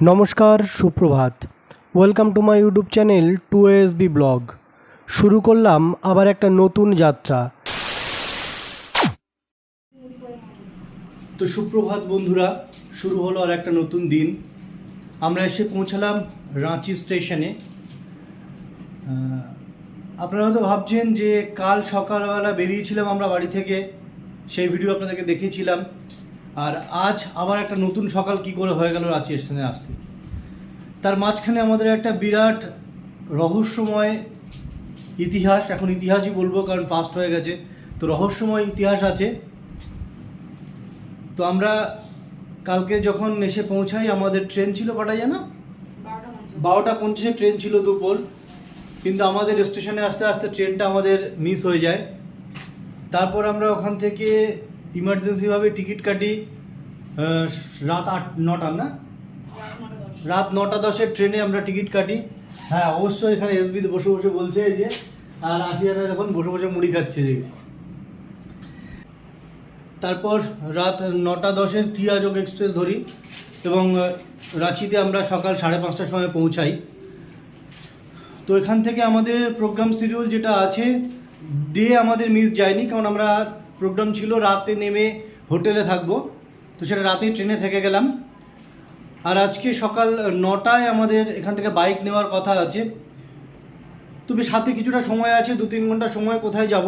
নমস্কার, সুপ্রভাত। Welcome to my YouTube channel to be blog শুরু করলাম আবার একটা নতুন যাত্রা। তো সুপ্রভাত বন্ধুরা, শুরু হলো আর একটা নতুন দিন। আমরা এসে পৌঁছালাম রাঁচি স্টেশনে। আপনারা হয়তো ভাবছেন যে কাল সকালবেলা বেরিয়েছিলাম আমরা বাড়ি থেকে। সেই ভিডিও আপনাদেরকে দেখিয়েছিলাম। আর আজ আবার একটা নতুন সকাল কি করে হয়ে গেল রাঁচি স্টেশনে আসতে। তার মাঝখানে আমাদের একটা বিরাট রহস্যময় ইতিহাস, এখন ইতিহাসই বলব কারণ ফাস্ট হয়ে গেছে। তো রহস্যময় ইতিহাস আছে। তো আমরা কালকে যখন এসে পৌঁছাই, আমাদের ট্রেন ছিল কটা জানো? বারোটা পঞ্চাশে ট্রেন ছিল দুপুর। কিন্তু আমাদের স্টেশনে আসতে আসতে ট্রেনটা আমাদের মিস হয়ে যায়। তারপর আমরা ওখান থেকে ইমার্জেন্সিভাবে টিকিট কাটি রাত আট, নটা না? রাত নটা দশের ট্রেনে আমরা টিকিট কাটি। হ্যাঁ অবশ্যই এখানে এসবিতে বসে বসে বলছে যে, আর আসিয়ানা দেখুন বসে বসে মুড়ি খাচ্ছে যে। তারপর রাত নটা দশের ক্রিয়াযোগ এক্সপ্রেস ধরি এবং রাঁচিতে আমরা সকাল সাড়ে পাঁচটার সময় পৌঁছাই। তো এখান থেকে আমাদের প্রোগ্রাম শিডিউল যেটা আছে ডে আমাদের মিস যায়নি, কারণ আমরা প্রোগ্রাম ছিল, রাতে নেমে হোটেলে থাকব। তো সেটা রাতেই ট্রেনে থেকে গেলাম। আর আজকে সকাল নটায় আমাদের এখান থেকে বাইক নেওয়ার কথা আছে। তো সাথে কিছুটা সময় আছে দু তিন ঘণ্টা সময় কোথায় যাব?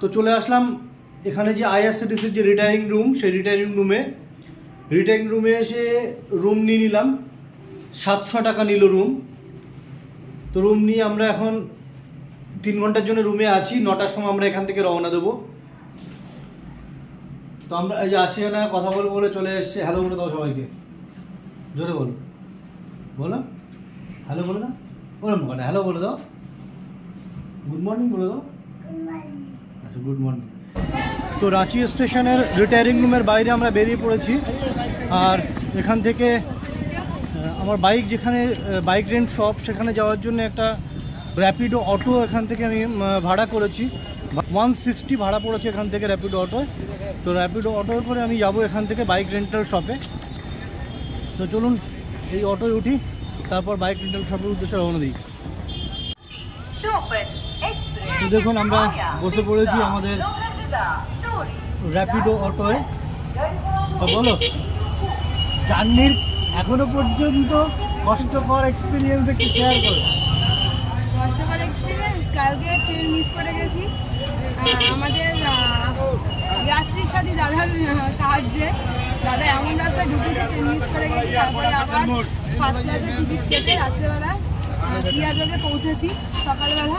তো চলে আসলাম এখানে যে আইআরসিটিসির যে রিটায়ারিং রুম সেই রিটায়ারিং রুমে রিটায়ারিং রুমে এসে রুম নিয়ে নিলাম। সাতশো টাকা নিল রুম তো রুম নিয়ে আমরা এখন তিন ঘণ্টার জন্য রুমে আছি, নটার সময় আমরা এখান থেকে রওনা দেবো। তো আমরা এই যে আসিয়া না কথা বলব বলে চলে এসছে। হ্যালো বলে দাও সবাইকে। জোরে বলো। বলো। হ্যালো বলে দাও। ওরম করে হ্যালো বলে দাও। গুড মর্নিং বলে দাও। আচ্ছা গুড মর্নিং তো রাঁচি স্টেশনের রিটায়ারিং রুমের বাইরে আমরা বেরিয়ে পড়েছি। আর এখান থেকে আমার বাইক যেখানে বাইক রেন্ট শপ সেখানে যাওয়ার জন্য একটা র্যাপিডো অটো এখান থেকে আমি ভাড়া করেছি। ওয়ান সিক্সটি ভাড়া পড়েছে এখান থেকে র্যাপিডো অটো তো র্যাপিডো অটোর করে আমি যাব এখান থেকে বাইক রেন্টাল শপে তো চলুন এই অটোয় উঠি তারপর বাইক রেন্টাল শপের উদ্দেশ্যে রওনা দিই। দেখুন আমরা বসে পড়েছি আমাদের র্যাপিডো অটোয় তো বলো জার্নির এখনও পর্যন্ত কষ্টকর এক্সপিরিয়েন্স একটু শেয়ার করো কালকে ট্রেন মিস করে গেছি। আমাদের যাত্রীর সাথে দাদার সাহায্যে। দাদা এমন রাস্তায় ঢুকেছে ট্রেন মিস করে গেছি, তারপরে আবার ফার্স্ট ক্লাসে টিকিট কেটে রাত্রেবেলা ক্রিয়াযোগে পৌঁছেছি সকালবেলা।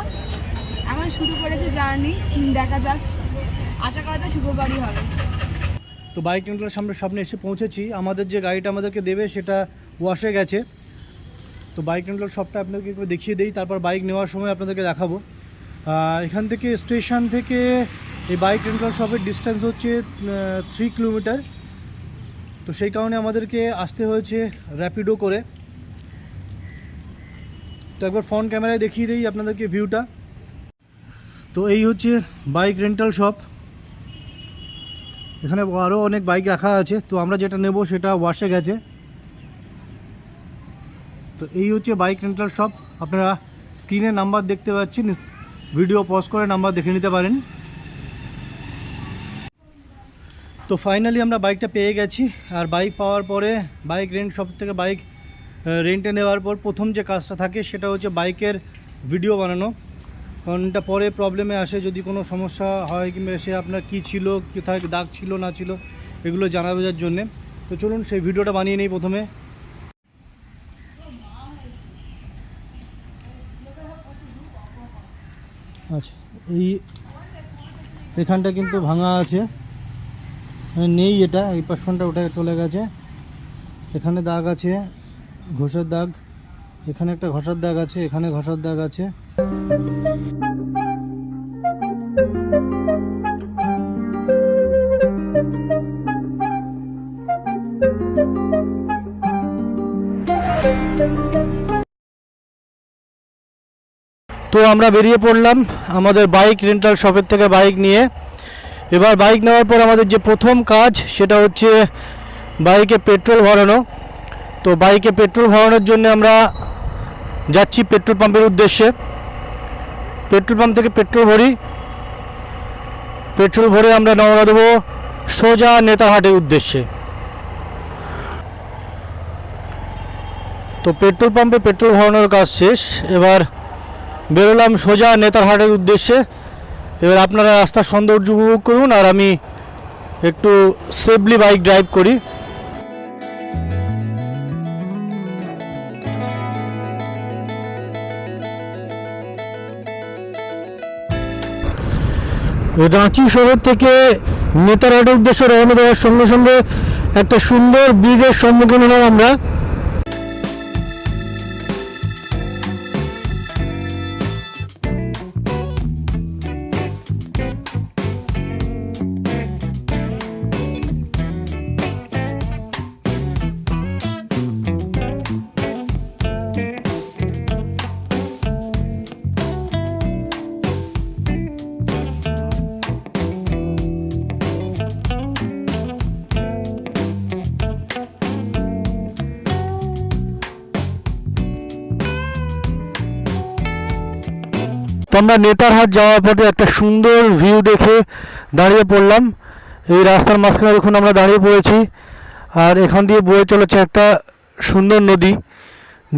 এখন শুরু করেছে জার্নি দেখা যাক। আশা করা যায় শুক্রবারই হবে। তো বাইক রেন্টালের সামনে সামনে এসে পৌঁছেছি। আমাদের যে গাড়িটা আমাদেরকে দেবে, সেটা ওয়াশে গেছে। তো বাইক রেন্টাল শপটা আপনাদেরকে দেখিয়ে দিই, তারপর বাইক নেওয়ার সময় আপনাদেরকে দেখাবো। এখান থেকে স্টেশন থেকে এই বাইক রেন্টাল শপের ডিস্টেন্স হচ্ছে থ্রি কিলোমিটার তো সেই কারণে আমাদেরকে আসতে হয়েছে র্যাপিডো করে। তো একবার ফ্রন্ট ক্যামেরায় দেখিয়ে দিই আপনাদেরকে ভিউটা তো এই হচ্ছে বাইক রেন্টাল শপ। এখানে আরও অনেক বাইক রাখা আছে। তো আমরা যেটা নেব সেটা ওয়াশে গেছে। তো এই হচ্ছে বাইক রেন্টাল শপ। আপনারা স্ক্রিনে নাম্বার দেখতে পাচ্ছেন। ভিডিও পজ করে নাম্বার দেখে নিতে পারেন। তো ফাইনালি আমরা বাইকটা পেয়ে গেছি। আর বাইক পাওয়ার পরে বাইক রেন্ট শপ থেকে বাইক রেন্টে নেওয়ার পর প্রথম যে কাজটা থাকে সেটা হচ্ছে বাইকের ভিডিও বানানো। কারণ এটা পরে প্রবলেমে আসে, যদি কোনো সমস্যা হয় কিংবা সে আপনার কী ছিল, কোথায় দাগ ছিল, না ছিল, এগুলো জানা বোঝার জন্যে। তো চলুন সেই ভিডিওটা বানিয়ে নিই প্রথমে। আচ্ছা এই এখানটা কিন্তু ভাঙা আছে। মানে নেই এটা, এই পার্সনটা ওটা চলে গেছে। এখানে দাগ আছে, ঘষার দাগ। এখানে একটা ঘষার দাগ আছে, এখানে ঘষার দাগ আছে। তো আমরা বেরিয়ে পড়লাম আমাদের বাইক রেন্টাল শপের থেকে বাইক নিয়ে। এবার বাইক নেওয়ার পর আমাদের যে প্রথম কাজ, সেটা হচ্ছে বাইকে পেট্রোল ভরানো। তো বাইকে পেট্রোল ভরানোর জন্য আমরা যাচ্ছি পেট্রোল পাম্পের উদ্দেশ্যে। পেট্রোল পাম্প থেকে পেট্রোল ভরি। পেট্রোল ভরে আমরা রওনা দেবো সোজা নেতাহাটের উদ্দেশ্যে। তো পেট্রোল পাম্পে পেট্রোল ভরানোর কাজ শেষ। এবার বেরোলাম সোজা নেতারহাটের উদ্দেশ্যে। এবার আপনারা রাস্তার সৌন্দর্য উপভোগ করুন আর আমি একটু সেফলি বাইক ড্রাইভ করি। রাঁচি শহর থেকে নেতারহাটের উদ্দেশ্যে রওনা দেওয়ার সঙ্গে সঙ্গে একটা সুন্দর ব্রিজের সম্মুখীন হলাম আমরা। তো আমরা নেতারহাট যাওয়ার পথে একটা সুন্দর ভিউ দেখে দাঁড়িয়ে পড়লাম। এই রাস্তার মাঝখানে দেখুন আমরা দাঁড়িয়ে পড়েছি। আর এখান দিয়ে বয়ে চলেছে একটা সুন্দর নদী।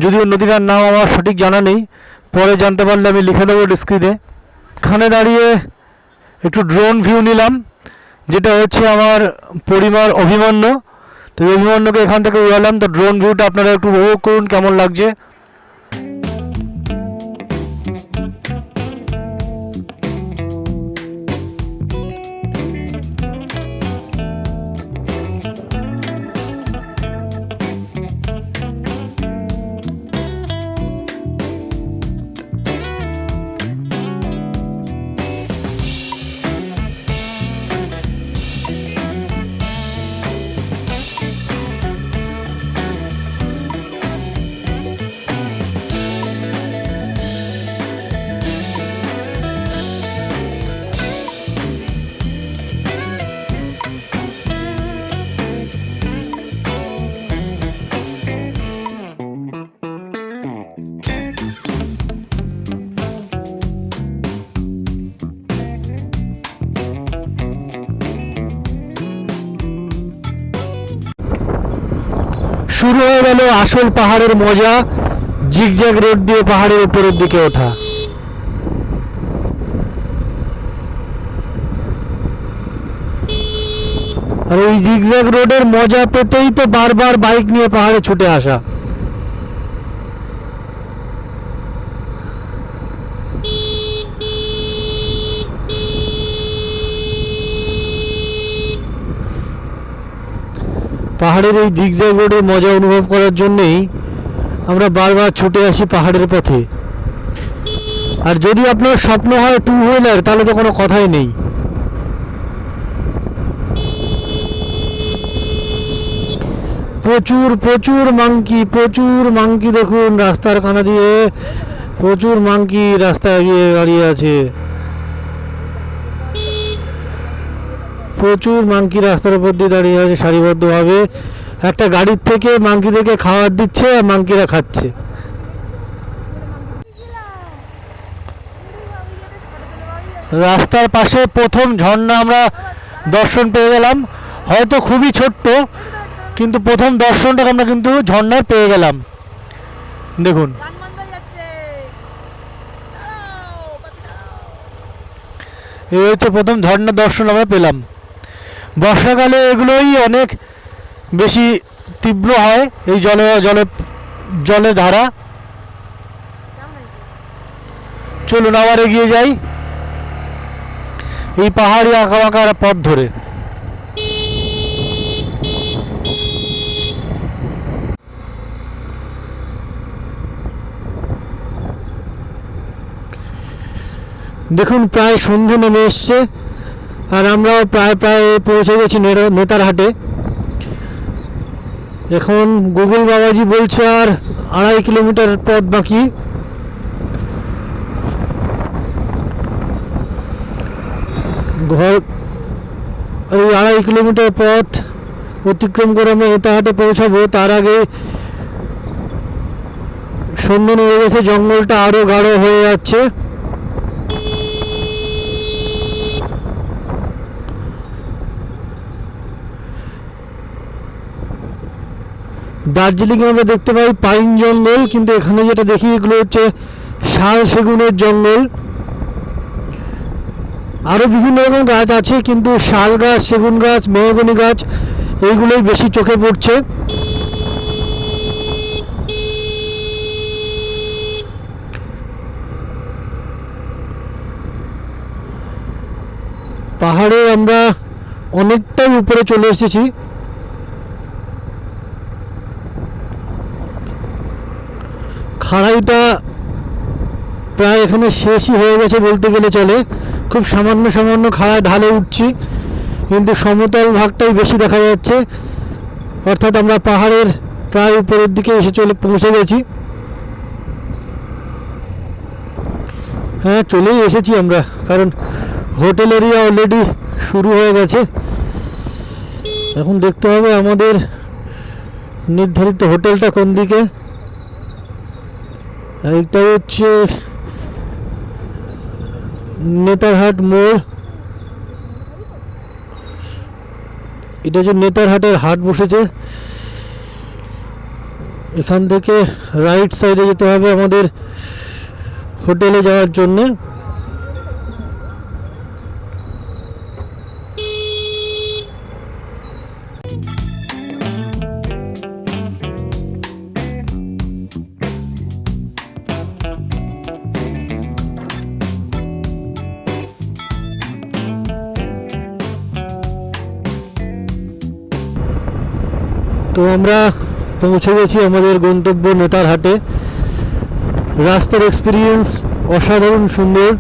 যদিও নদীটার নাম আমার সঠিক জানা নেই, পরে জানতে পারলে আমি লিখে দেবো স্ক্রিনে এখানে দাঁড়িয়ে একটু ড্রোন ভিউ নিলাম, যেটা হচ্ছে আমার পরিবার অভিমন্য। তো অভিমন্যুকে এখান থেকে উড়ালাম, তো ড্রোন ভিউটা আপনারা একটু উপভোগ করুন, কেমন লাগছে। শুরু হয়ে গেল আসল পাহাড়ের মজা, জিগজ্যাগ রোড দিয়ে পাহাড়ের উপরের দিকে ওঠা। আর ওই জিগজ্যাগ রোডের মজা পেতেই তো বারবার বাইক নিয়ে পাহাড়ে ছুটে আসা। পাহাড়ের এই জিগজ্যাগ রোডের মজা অনুভব করার জন্যেই আমরা বারবার ছুটে আসি পাহাড়ের পথে। আর যদি আপনার স্বপ্ন হয় টু হুইলার তাহলে তো কোনো কথাই নেই। প্রচুর প্রচুর মাংকি প্রচুর মাংকি দেখুন রাস্তার কানা দিয়ে। প্রচুর মাংকি রাস্তায় গিয়ে দাঁড়িয়ে আছে। প্রচুর মাংকি রাস্তার উপর দিয়ে দাঁড়িয়ে আছে সারিবদ্ধভাবে। একটা গাড়ির থেকে মাংকিদেরকে খাবার দিচ্ছে আর মাংকিরা খাচ্ছে। রাস্তার পাশে প্রথম ঝর্ণা আমরা দর্শন পেয়ে গেলাম। হয়তো খুবই ছোট্ট, কিন্তু প্রথম দর্শনটা আমরা কিন্তু ঝর্ণায় পেয়ে গেলাম। দেখুন। এই হচ্ছে প্রথম ঝর্ণা দর্শন আমরা পেলাম। বর্ষাকালে এগুলোই অনেক বেশি তীব্র হয় এই জলে জলে জলে ধারা। চলুন আবার এগিয়ে যাই এই পাহাড়ি আঁকা বাঁকা পথ ধরে। দেখুন, প্রায় সন্ধে নেমে এসছে। আর আমরাও প্রায় প্রায় পৌঁছে গেছি নেড়ো- নেতারহাটে এখন গুগল বাবাজি বলছে আর আড়াই কিলোমিটার পথ বাকি। ঘর এই আড়াই কিলোমিটার পথ অতিক্রম করে আমরা নেতাহাটে পৌঁছাবো। তার আগে সন্ধ্যে নেমে গেছে, জঙ্গলটা আরও গাঢ় হয়ে যাচ্ছে। দার্জিলিং আমরা দেখতে পাই পাইন জঙ্গল, কিন্তু এখানে যেটা দেখি এগুলো হচ্ছে শাল সেগুনের জঙ্গল। আরও বিভিন্ন রকম গাছ আছে, কিন্তু শাল গাছ, সেগুন গাছ, মেহগনি গাছ, এইগুলোই বেশি চোখে পড়ছে। পাহাড়ে আমরা অনেকটাই উপরে চলে এসেছি। খাড়াইটা প্রায় এখানে শেষই হয়ে গেছে বলতে গেলে চলে। খুব সামান্য সামান্য খাড়ায় ঢালে উঠছি, কিন্তু সমতল ভাগটাই বেশি দেখা যাচ্ছে। অর্থাৎ আমরা পাহাড়ের প্রায় উপরের দিকে এসে চলে পৌঁছে গেছি। হ্যাঁ চলেই এসেছি আমরা, কারণ হোটেল এরিয়া অলরেডি শুরু হয়ে গেছে। এখন দেখতে হবে আমাদের নির্ধারিত হোটেলটা কোন দিকে। এইটা হচ্ছে নেতারহাট মোড়। এটা হচ্ছে নেতারহাটের হাট বসেছে। এখান থেকে রাইট সাইডে যেতে হবে আমাদের হোটেলে যাওয়ার জন্য। তো আমরা পৌঁছে গেছি আমাদের গন্তব্য নেতার হাটে। রাস্তার এক্সপিরিয়েন্স অসাধারণ, সুন্দর।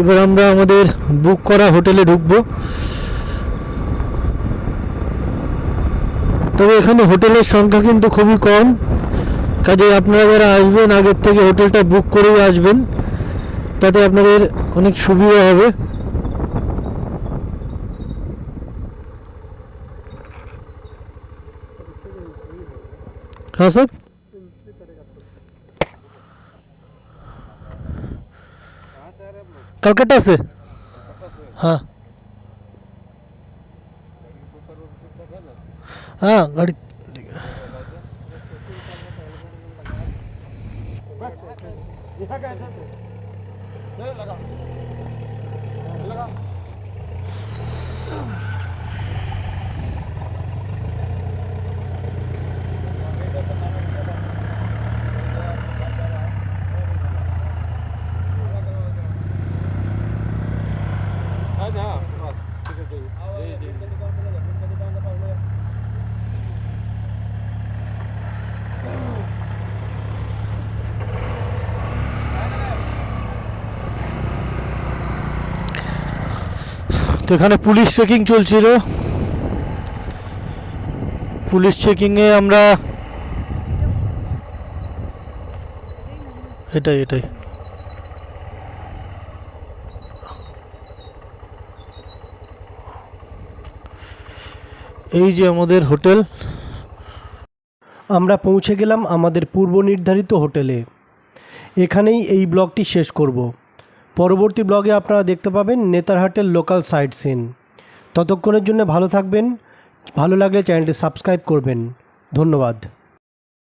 এবার আমরা আমাদের বুক করা হোটেলে ঢুকবো। তবে এখানে হোটেলের সংখ্যা কিন্তু খুবই কম। কাজে আপনারা যারা আসবেন, আগের থেকে হোটেলটা বুক করেই আসবেন, তাতে আপনাদের অনেক সুবিধা হবে। हाँ सर? कलकत्ता से? हाँ। हाँ गाड़ी। তো এখানে পুলিশ চেকিং চলছিল। পুলিশ চেকিংয়ে আমরা এটাই এটাই। এই যে আমাদের হোটেল। আমরা পৌঁছে গেলাম আমাদের পূর্ব নির্ধারিত হোটেলে। এখানেই এই ব্লগটি শেষ করব। পরবর্তী ব্লগে আপনারা দেখতে পাবেন নেতারহাটের লোকাল সাইট সিন ততক্ষণের জন্য ভালো থাকবেন। ভালো লাগলে চ্যানেলটি সাবস্ক্রাইব করবেন। ধন্যবাদ।